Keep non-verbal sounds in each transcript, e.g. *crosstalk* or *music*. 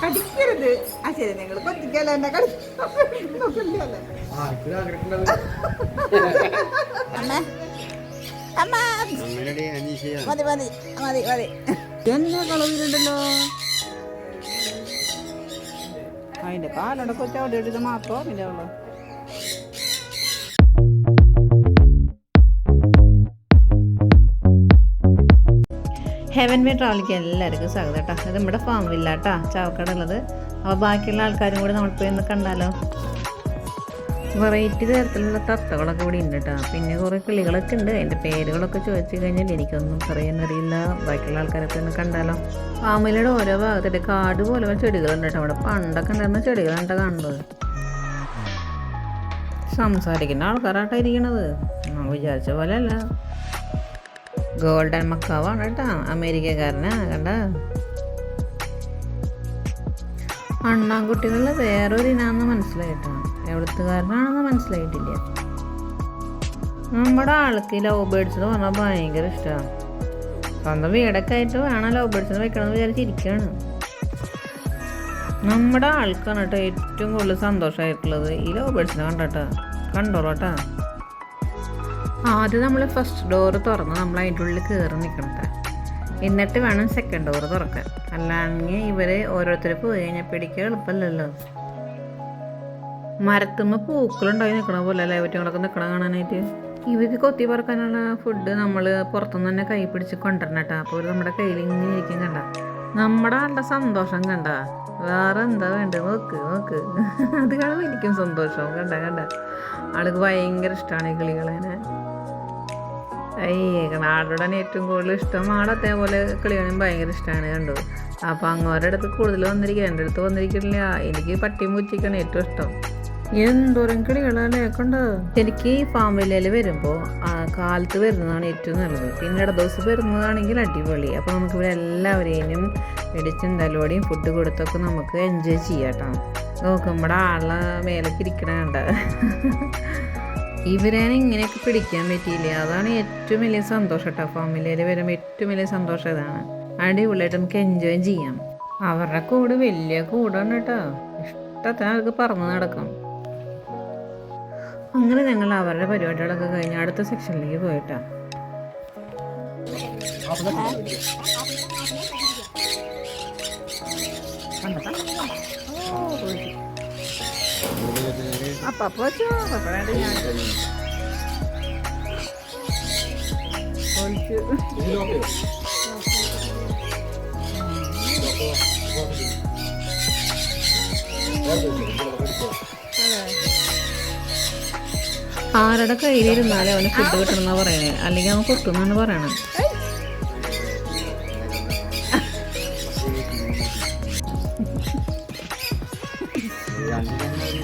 കടിക്കരുത്. ആ ശരി നിങ്ങൾ കൊത്തിക്കല്ല എന്നെ മതി മതി മതി മതി. എന്നെ കളവിലുണ്ടല്ലോ. അതിന്റെ കാലുണ്ട് കൊച്ചു അവിടെ ഇട്ടത് മാത്രമോ പിന്നെ ഉള്ളു? ഹെവൻ വേ ട്രാവലിക്ക് എല്ലാവർക്കും സ്വാഗതം കേട്ടോ. ഇത് നമ്മുടെ ഫാം വില്ല കേട്ടോ ചാവക്കാട് ഉള്ളത് അപ്പോൾ ബാക്കിയുള്ള ആൾക്കാരും കൂടി നമ്മൾ പോയി കണ്ടാലോ? വെറൈറ്റി തരത്തിലുള്ള തത്തകളൊക്കെ ഇവിടെ ഉണ്ട് കേട്ടോ പിന്നെ കുറേ കിളികളൊക്കെ ഉണ്ട്. അതിന്റെ പേരുകളൊക്കെ ചോദിച്ചു കഴിഞ്ഞാൽ എനിക്കൊന്നും പറയാൻ അറിയില്ല ബാക്കിയുള്ള ആൾക്കാരൊക്കെ ഒന്ന് കണ്ടാലോ? ഫാമിലിയുടെ ഓരോ ഭാഗത്തിന്റെ കാട് പോലെ ചെടികളുണ്ട് കേട്ടോ അവിടെ പണ്ടൊക്കെ ഉണ്ടായിരുന്ന ചെടികളാണ് കേട്ടോ കാണുന്നത് സംസാരിക്കുന്ന ആൾക്കാരായിട്ടാണ് ഇരിക്കണത്. വിചാരിച്ച പോലെ അല്ല ഗോൾഡൻ മക്കാവാണ് കേട്ടോ. അമേരിക്കക്കാരനാ കണ്ട? അണ്ണാൻകുട്ടികളിൽ വേറൊരു ഇനാന്ന് മനസ്സിലായിട്ടോ. എവിടത്തുകാരനാണെന്ന് മനസ്സിലായിട്ടില്ല. നമ്മുടെ ആൾക്ക് ലവ് ബേഡ്സ് എന്ന് പറഞ്ഞാൽ ഭയങ്കര ഇഷ്ടമാണ് സ്വന്തം വീടൊക്കെ ആയിട്ട് വേണം ലവ് ബേഡ്സിന് വെക്കണമെന്ന് വിചാരിച്ചിരിക്കുകയാണ് നമ്മുടെ ആൾക്കാണ് കേട്ടോ ഏറ്റവും കൂടുതൽ സന്തോഷമായിട്ടുള്ളത് ഈ ലവ് ബേഡ്സിനെ കണ്ടോട്ടോ. കണ്ടോളൂട്ടാ ആദ്യം നമ്മൾ ഫസ്റ്റ് ഡോർ തുറന്ന് നമ്മൾ അതിന്റെ ഉള്ളിൽ കയറി നിൽക്കണത് എന്നിട്ട് വേണം സെക്കൻഡ് ഡോർ തുറക്കാൻ. അല്ലാണെങ്കിൽ ഇവർ ഓരോരുത്തർ പോയി കഴിഞ്ഞാൽ പിടിക്കുക എളുപ്പമല്ലല്ലോ. മരത്തുമ്മ പൂക്കളുണ്ടായി നിൽക്കണ പോലെ അല്ലേ? പറ്റികളൊക്കെ നിൽക്കണ കാണാനായിട്ട്. ഇവർക്ക് കൊത്തി പറക്കാനുള്ള ഫുഡ് നമ്മൾ പുറത്തുനിന്ന് തന്നെ കൈ പിടിച്ച് കൊണ്ടുവരണം കേട്ടോ അപ്പോൾ ഇവർ നമ്മുടെ കയ്യിൽ ഇങ്ങനെ ഇരിക്കും കണ്ട. നമ്മുടെ ആളുടെ സന്തോഷം കണ്ട. വേറെ എന്താ വേണ്ടത് നോക്ക് നോക്ക്. *laughs* അത് കാണുമ്പോൾ എനിക്കും സന്തോഷം. കണ്ട കണ്ട. ആൾക്ക് ഭയങ്കര ഇഷ്ടമാണ് ഈ കിളികളെ അയ്യേ ഏറ്റവും കൂടുതൽ ഇഷ്ടം ആട് അതേപോലെ കളിയാനും ഭയങ്കര ഇഷ്ടമാണ് കണ്ടു? അപ്പോൾ അങ്ങോരുടെ അടുത്ത് കൂടുതൽ വന്നിരിക്കുക എന്റെ അടുത്ത് വന്നിരിക്കില്ല എനിക്ക് പട്ടിയും പൂച്ചയ്ക്കാണ് ഏറ്റവും ഇഷ്ടം. എന്തോരം കിളികളല്ലേ കൊണ്ട്? എനിക്ക് ഈ ഫാമിലിയിൽ വരുമ്പോൾ കാലത്ത് വരുന്നതാണ് ഏറ്റവും നല്ലത്. പിന്നെ ഇട ദിവസം വരുന്നതാണെങ്കിൽ അടിപൊളി. അപ്പോൾ നമുക്ക് ഇവിടെ എല്ലാവരെയും ഇടിച്ചും ഫുഡ് കൊടുത്തൊക്കെ നമുക്ക് എൻജോയ് ചെയ്യാം കേട്ടോ. നോക്കുമ്പോൾ ആളെ മേലേക്ക് ഇരിക്കണ കണ്ട? ഇവരേനെ ഇങ്ങനെയൊക്കെ പിടിക്കാൻ പറ്റിയില്ല? അതാണ് ഏറ്റവും വലിയ സന്തോഷം കേട്ടോ. ഫാമിലിയിൽ വരുമ്പോൾ ഏറ്റവും വലിയ സന്തോഷം ഇതാണ്. അടിപൊളിയായിട്ട് നമുക്ക് എൻജോയ് ചെയ്യാം. അവരുടെ കൂട് വലിയ കൂടാണ് കേട്ടോ. ഇഷ്ടത്തിന് അവർക്ക് പറന്ന് നടക്കും. അങ്ങനെ ഞങ്ങൾ അവരുടെ പരിപാടികളൊക്കെ കഴിഞ്ഞ് അടുത്ത സെക്ഷനിലേക്ക് പോയിട്ടാ അപ്പൊ പോച്ചോ അപ്പൊ വേണ്ട ഞാൻ ആരുടെ കയ്യിലിരുന്നാലേ അവന് ഫുഡ് കിട്ടണം എന്നാ പറയണേ. അല്ലെങ്കിൽ അവൻ കൊട്ടുന്നാണ് *laughs* *laughs*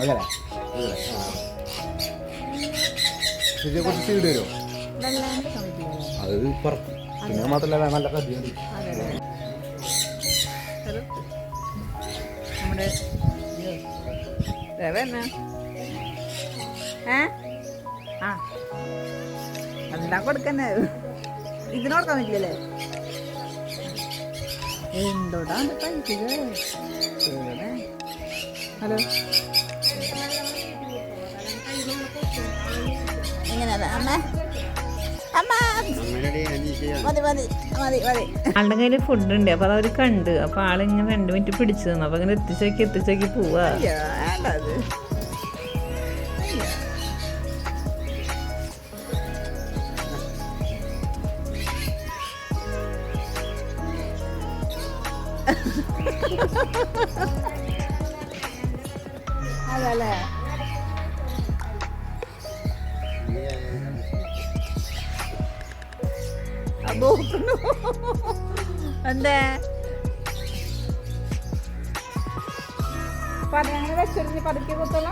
അങ്ങനെ. ഇതിനെ കുറച്ച് സീഡ് വരുമോ അത് പറക്കും പിന്നെ മാത്രമല്ല നല്ല ഹലോ? നമ്മുടെ ഏ? ആ. എല്ലാം കൊടുക്കന്നെ? ഇതിനോടക്കാൻ പറ്റില്ലല്ലേ? എന്തോടാ കഴിക്കുക ഹലോ? അമ്മ. ആളുടെ കയ്യിൽ ഫുഡ് ഉണ്ട് അപ്പൊ അതവര് കണ്ട്. അപ്പൊ ആളിങ്ങനെ രണ്ടു മിനിറ്റ് പിടിച്ചു തന്നു അപ്പൊ ഇങ്ങനെ എത്തിച്ചേക്ക് എത്തിച്ചേക്ക് പോവാ. അതല്ലേ നോക്കുന്നു എന്തേ? അങ്ങനെ വെച്ചിരുന്ന് പതുക്കെ കുത്തല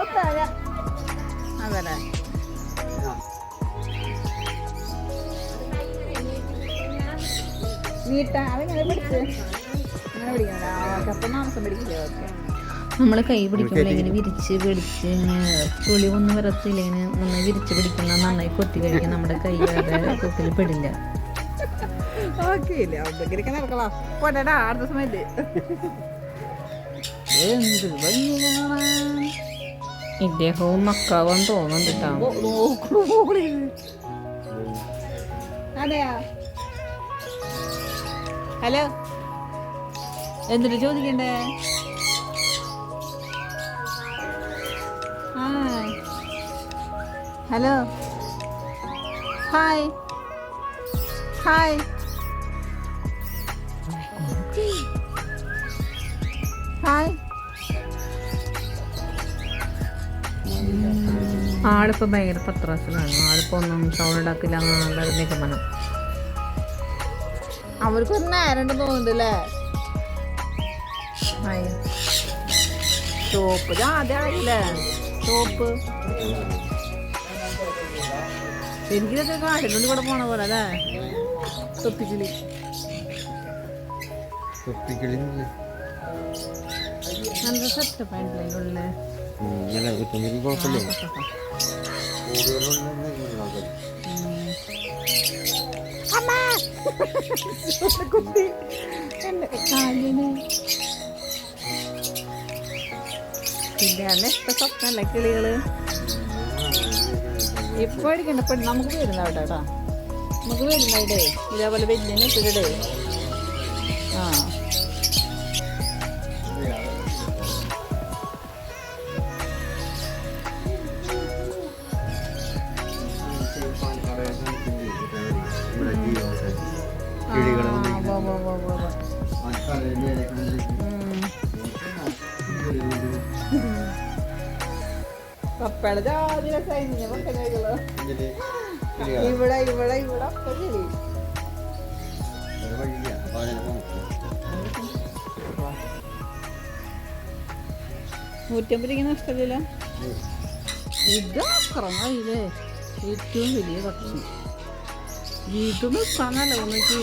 ഒത്താല അതല്ലേ? നീട്ട അതിങ്ങനെ പിടിച്ച് അങ്ങനെ പിടിക്കണ്ട. അപ്പം മാംസം പിടിക്കില്ലേ? ഓക്കെ. നമ്മൾ കൈ പിടിക്കുമ്പോൾ ഇങ്ങനെ വിരിച്ച് പിടിച്ച് ഇങ്ങനെ പുളി ഒന്നും വരത്തില്ല. ഇങ്ങനെ നന്നായി വിരിച്ച് പിടിക്കുന്ന നന്നായി കൊത്തി കഴിക്കാൻ നമ്മുടെ കൈ വേറെ കൊത്തിൽ പെടില്ല. ഓക്കെ ഇല്ല എന്തെങ്കിലുമൊക്കെ നടക്കളാ പോട്ടെടാ അടുത്ത സമയത്ത്. എന്ത് ഭംഗി കാണാൻ ഇദ്ദേഹവും മക്കാവാൻ തോന്നുന്നുണ്ട് അതെയാ? ഹലോ? എന്തിട്ട് ചോദിക്കണ്ടേ? ഹലോ? ഹായ്. ഹായ്. ആളിപ്പോ ഭയങ്കര പത്രാസിലാണ് ആളിപ്പോൾ ഒന്നും സൗണ്ട് ഉണ്ടാക്കില്ല. എന്നുള്ള നിഗമനം അവർക്കൊരു നേരം തോന്നുന്നില്ലേ ചോപ്പ്. ആദ്യമായില്ലേ ചോപ്പ്. എനിക്കിതൊക്കെ കാടിനുള്ളിൽ കൂടെ പോണ പോലെ അല്ലേ തൊപ്പിക്കിളി. തൊപ്പിക്കിളി നല്ല സെറ്റപ്പ് ആയിട്ടില്ലേ ഇങ്ങനെ കുത്തുന്നെങ്കിൽ കുഴപ്പമില്ല പിന്നെ അന്നെ ഇഷ്ട സ്വപ്നല്ലേ കിളികൾ ഇപ്പൊ അടിക്കണ്ട നമുക്ക് വരുന്ന അവിടെ നമുക്ക് വരുന്ന ഇടേ ഇതേപോലെ വലിയ ആ പപ്പയുടെ ജാതി രസായിരുന്നു ഞാൻ ഇവിടെ ഇവിടെ ഇവിടെ ഒക്കെ കിളി നൂറ്റമ്പത് ഇങ്ങനെ ഇഷ്ടമില്ല ഇത് അക്രമില്ലേ ഏറ്റവും വലിയ പക്ഷി വീട്ടിൽ നിൽക്കാന്നല്ല ഒന്നിക്ക്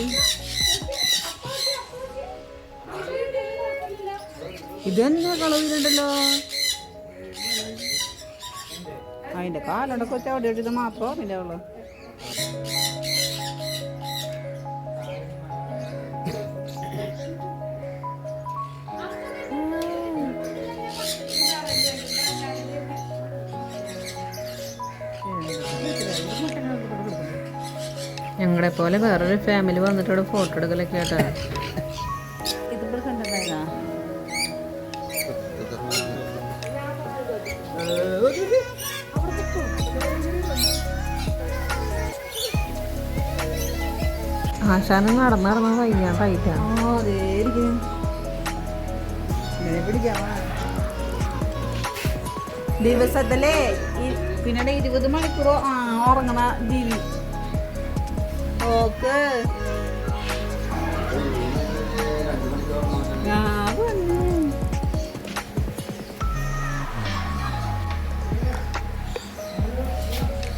ഇതെന്നെ കളവിലുണ്ടല്ലോ അതിന്റെ കാലുണ്ട്. കൊച്ചു അവിടെ ഇത് മാത്രം ഓർമ്മയില്ല ഉള്ളു. ഞങ്ങളെ പോലെ വേറൊരു ഫാമിലി വന്നിട്ട് ഇവിടെ ഫോട്ടോ എടുക്കലൊക്കെ കേട്ടോ. ഇതിപ്പോൾ ആശാനം നടന്ന് നടന്ന് പിടിക്കാമ ദിവസത്തിലെ ഈ- പിന്നീട് ഇരുപത് മണിക്കൂറോ ആ ഉറങ്ങണ ജീവി ഓക്ക്.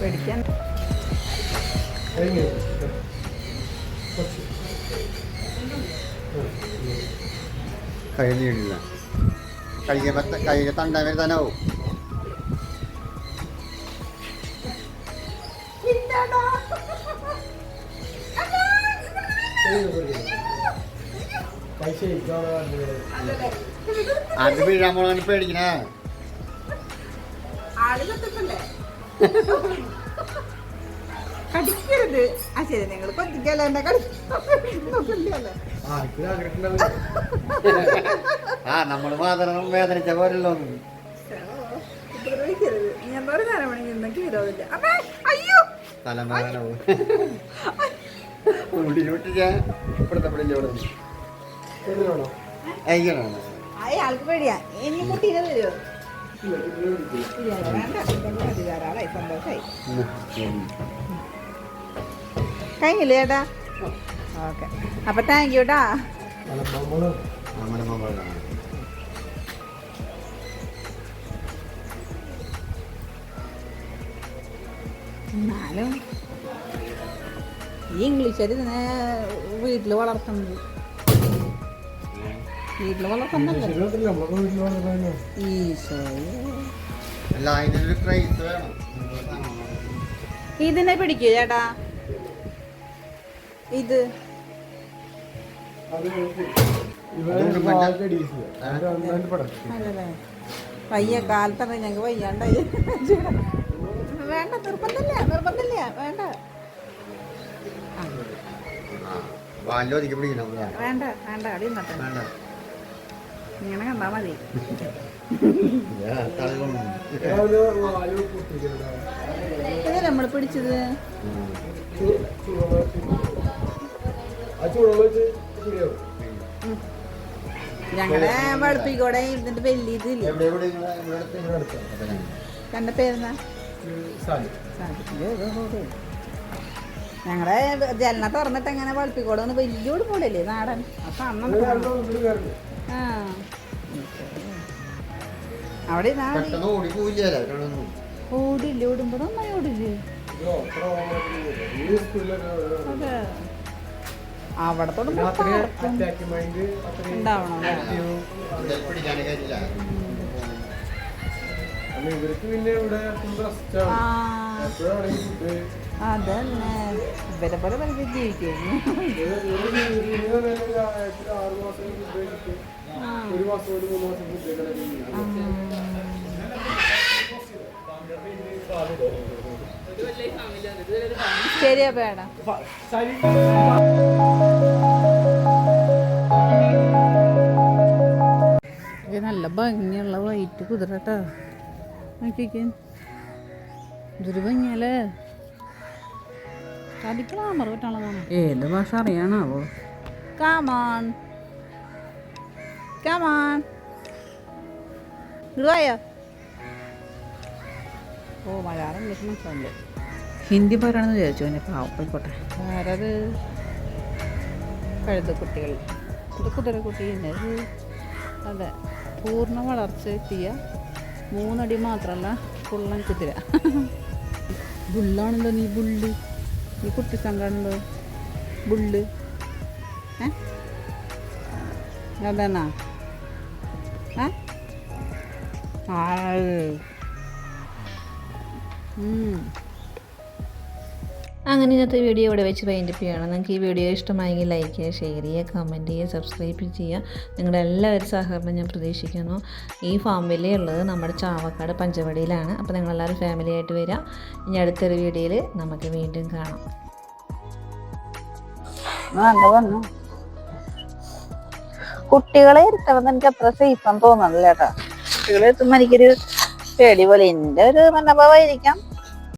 പേടിക്കാൻ വന്നു. കൈ നീടില്ല കഴിക്കുമ്പോൾ കയ്യിൽ തണ്ട വരുത്താനാവും അത് വീഴാൻ പോണാണ് പേടിക്കണേ. കടിക്കരുത്. ആ ശരി നിങ്ങൾ കൊതിക്കല്ലേ കടിക്കില്ല ആ നമ്മൾ മാത്രം വേദനിച്ച പോരല്ലോ. ഞാൻ വിരോധമില്ല. അയ്യോ. ഉള്ളി ചൂട്ടിച്ചാ അയാൾക്ക് പേടിയാ. തരുമോ കഴിഞ്ഞില്ലേ ചേട്ടാ ഓക്കെ. അപ്പൊ താങ്ക് യു മകൾ എന്നാലും ഈ ഇംഗ്ലീഷുകാർ ഇതിനെ വീട്ടിൽ വളർത്തുന്നത്. വീട്ടിൽ വളർത്തുന്നല്ലേ ഈശോയെ ഇതിനെ പിടിക്കൂ ചേട്ടാ. ഇത്. വയ്യ കാലത്തറിയ ഞങ്ങൾക്ക് വയ്യാണ്ടായി വേണ്ട നിർബന്ധമില്ല നിർബന്ധമില്ല വേണ്ട. വേണ്ട വേണ്ട അടി വേണ്ട ഇങ്ങനെ കണ്ടാ മതി. ഇത് നമ്മൾ പിടിച്ചത് ഉം. ഞങ്ങളുടെ വളപ്പിക്കൂടെ ഇതിന്റെ വലിയ ഇതില്ല. ഞങ്ങളെ കണ്ട പേരുന്ന ഞങ്ങളുടെ ജലന തുറന്നിട്ട് എങ്ങനെ വളുപ്പിക്കോടെ ഒന്ന് വലിയ പോലല്ലേ നാടൻ. അപ്പൊ അന്ന് ആ. അവിടെ ഓടില്ല മതി. ഓടി പോയില്ലല്ലോ ഒരാളൊന്നും ഓടില്ലേ? ഓടുമ്പോ നന്നായി ഓടില്ലേ? അതെ. അവിടെ തൊടുമ്പോ പാർക്കും ഉണ്ടാവണം അതന്നെ. ഇവരെ പോലെ വെറുതെ ജീവിക്കുന്നു ആറ് മാസം ഫുഡ് ഒരു മാസം ഒരു മൂന്ന് മാസം ഫുഡ് അപ്പൊ നല്ല ഭംഗിയുള്ള വൈറ്റ് കുതിരട്ടോ. നോക്കിക്കേ. ഇതൊരു ഭംഗിയല്ലേ? ഏത് ഭാഷ അറിയാനാവോ? കാമാൻ കാമോൺ ഇടുവായോ ഓ മലയാളം ഇംഗ്ലീഷ് മനസ്സിലാവില്ലേ ഹിന്ദി പറയണമെന്ന് വിചാരിച്ചു. എന്നെ പാവം. പോയിക്കോട്ടെ. ആരത്? കഴുതക്കുട്ടികൾ ഇത് കുതിരക്കുട്ടി കുട്ടി ഇത് അതെ. പൂർണ വളർച്ച എത്തിയ മൂന്നടി മാത്രമല്ല ഫുള്ളൻ കുതിര. ബുള്ളാണല്ലോ നീ ബുള്ള്? നീ കുട്ടി സംഘാണല്ലോ ബുള്ള്. ഏ? അതെന്നാ ഏ? ആ ഉം. അങ്ങനെ ഇന്നത്തെ വീഡിയോ ഇവിടെ വെച്ച് വൈൻഡപ്പ് ചെയ്യണം നിങ്ങൾക്ക് ഈ വീഡിയോ ഇഷ്ടമായെങ്കിൽ ലൈക്ക് ചെയ്യുക ഷെയർ ചെയ്യുക കമന്റ് ചെയ്യുക സബ്സ്ക്രൈബ് ചെയ്യുക. നിങ്ങളുടെ എല്ലാവരും സഹകരണം ഞാൻ പ്രതീക്ഷിക്കുന്നു. ഈ ഫാമിലി ഉള്ളത് നമ്മുടെ ചാവക്കാട് പഞ്ചവടിയിലാണ്. അപ്പോൾ നിങ്ങളെല്ലാവരും ഫാമിലി ആയിട്ട് വരിക. ഇനി അടുത്തൊരു വീഡിയോയിൽ നമുക്ക് വീണ്ടും കാണാം. വന്നു. കുട്ടികളെ ഇരുത്തണമെന്ന് എനിക്ക് അത്ര സേഫ് ആണെന്ന് തോന്നണില്ല കേട്ടാ. കുട്ടികളെ എത്തുമ്പോൾ എനിക്കൊരു പേടി പോലെ. എന്റെ ഒരു മനോഭാവമായിരിക്കാം.